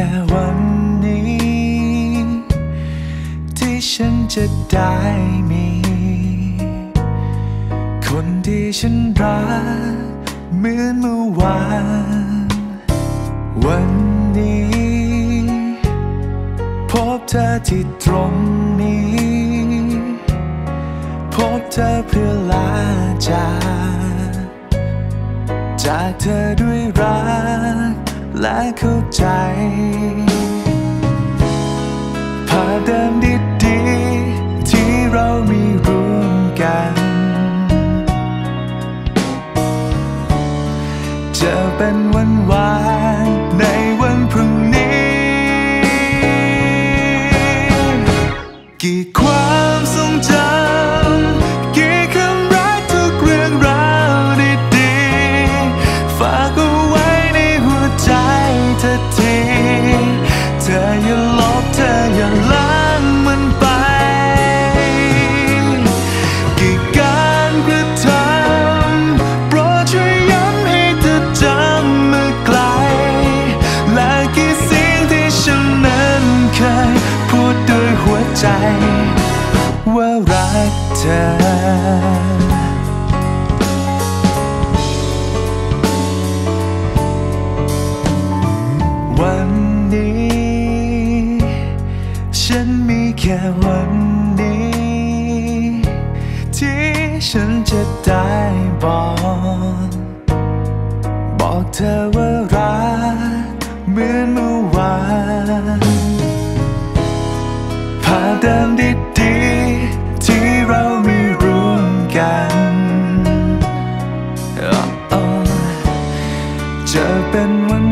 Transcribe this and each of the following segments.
แค่วันนี้ ที่ฉันจะได้มี คนที่ฉันรักเหมือนเมื่อวาน วันนี้ พบเธอที่ตรงนี้ พบเธอเพื่อลาจากจากเธอด้วยรัก และเข้าใจผ่าเดินดี จ ว่ารักเธอวันนี้ ฉันมีแค่วันนี้ ที่ฉันจะได้บอก บอกเธอว่า เป็นวัน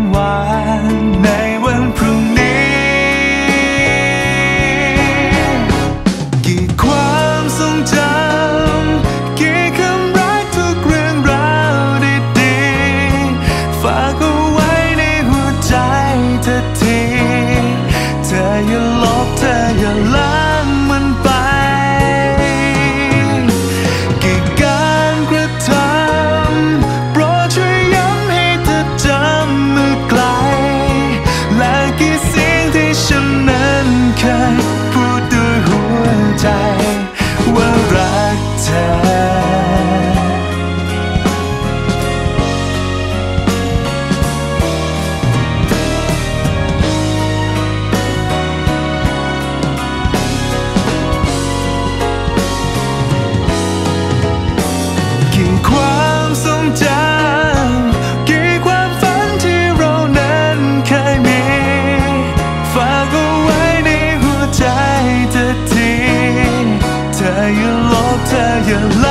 your love.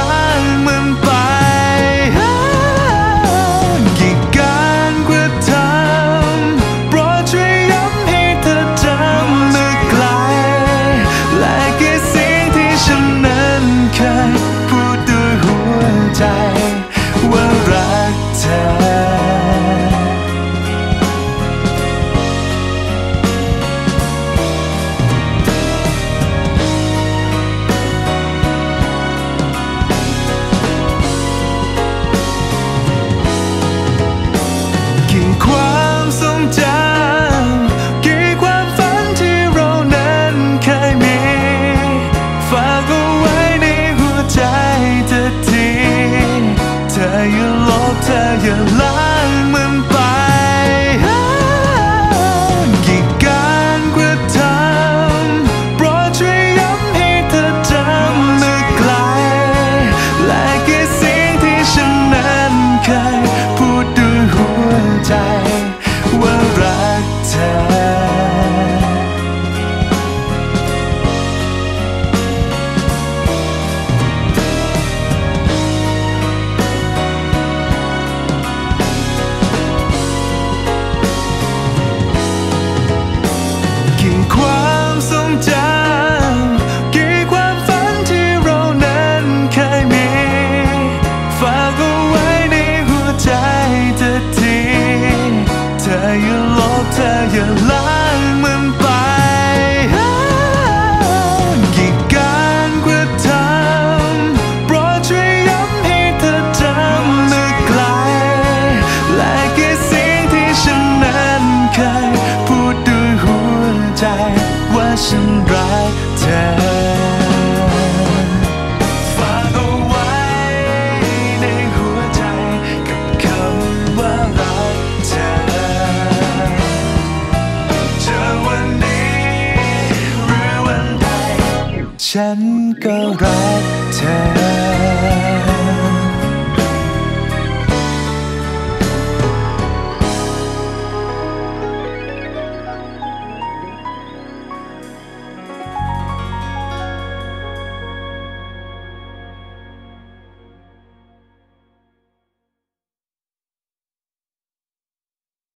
ฉันก็รัก